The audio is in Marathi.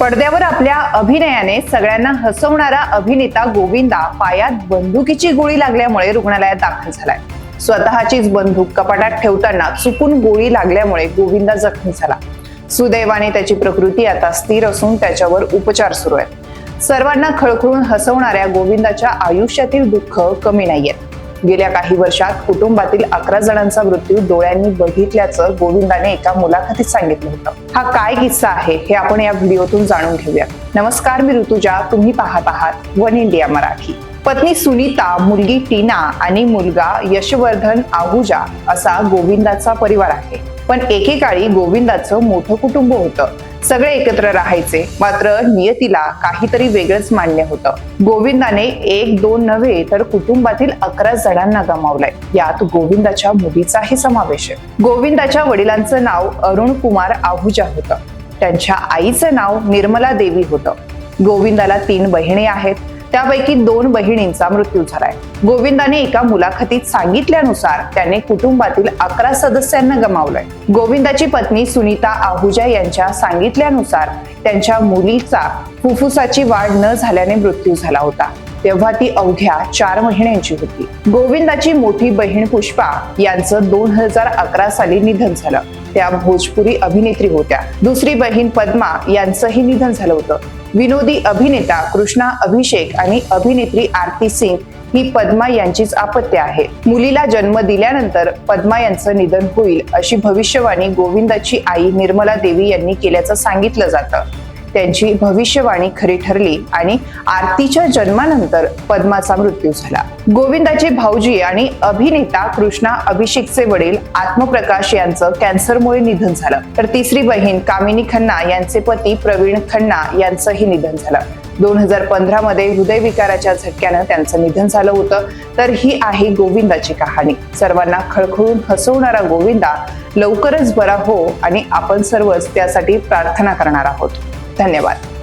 पडद्यावर आपल्या अभिनयाने सगळ्यांना हसवणारा अभिनेता गोविंदा पायात बंदुकीची गोळी लागल्यामुळे रुग्णालयात दाखल झालाय. स्वतःचीच बंदूक कपाटात ठेवताना चुकून गोळी लागल्यामुळे गोविंदा जखमी झाला. सुदैवाने त्याची प्रकृती आता स्थिर असून त्याच्यावर उपचार सुरू आहेत. सर्वांना खळखळून हसवणाऱ्या गोविंदाच्या आयुष्यातील दुःख कमी नाहीयेत. गेल्या काही वर्षात कुटुंबातील अकरा जणांचा मृत्यू डोळ्यांनी बघितल्याचं गोविंदाने एका मुलाखतीत सांगितलं होतं. हा काय किस्सा आहे हे आपण या व्हिडिओतून जाणून घेऊया. नमस्कार मी ऋतुजा. तुम्ही पाहत आहात वन इंडिया मराठी. पत्नी सुनीता मुलगी टीना आणि मुलगा यशवर्धन आहुजा असा गोविंदाचा परिवार आहे. पण एकेकाळी गोविंदाचं मोठं कुटुंब होतं. सगळे एकत्र राहायचे मात्र नियतीला काहीतरी वेगळंच मान्य होतं. गोविंदाने एक दोन नव्हे तर कुटुंबातील अकरा जणांना गमावलंय. यात गोविंदाच्या मुलीचाही समावेश आहे. गोविंदाच्या वडिलांचं नाव अरुण कुमार आहुजा होतं. त्यांच्या आईचं नाव निर्मला देवी होतं. गोविंदाला तीन बहिणी आहेत. त्यापैकी दोन बहिणींचा मृत्यू झालाय. गोविंदाने एका मुलाखतीत सांगितल्यानुसार त्याने कुटुंबातील अकरा सदस्यांना गमावलंय. गोविंदाची पत्नी सुनीता आहुजा यांच्या सांगितल्यानुसार त्यांच्या मुलीचा फुफ्फुसाची वाढ न झाल्याने मृत्यू झाला होता. तेव्हा ती अवघ्या चार महिन्यांची होती. गोविंदाची मोठी बहीण पुष्पा यांचं दोन हजार अकरा साली निधन झालं. त्या भोजपुरी अभिनेत्री होत्या. दुसरी बहीण पद्मा यांचंही निधन झालं होतं. विनोदी अभिनेता कृष्णा अभिषेक आणि अभिनेत्री आरती सिंग ही पद्मा यांचीच आपत्य आहे. मुलीला जन्म दिल्यानंतर पद्मा यांचं निधन होईल अशी भविष्यवाणी गोविंदाची आई निर्मला देवी यांनी केल्याचं सांगितलं जातं. त्यांची भविष्यवाणी खरी ठरली आणि आरतीच्या जन्मानंतर पद्माचा मृत्यू झाला. गोविंदाचे भाऊजी आणि अभिनेता कृष्णा अभिषेकचे वडील आत्मप्रकाश यांचं कॅन्सरमुळे निधन झालं. तर तिसरी बहीण कामिनी खन्ना यांचे पती प्रवीण खन्ना यांचंही निधन झालं. दोन हजार पंधरा मध्ये हृदयविकाराच्या झटक्यानं त्यांचं निधन झालं होतं. तर ही आहे गोविंदाची कहाणी. सर्वांना खळखळून हसवणारा गोविंदा लवकरच बरा हो आणि आपण सर्वच त्यासाठी प्रार्थना करणार आहोत. धन्यवाद.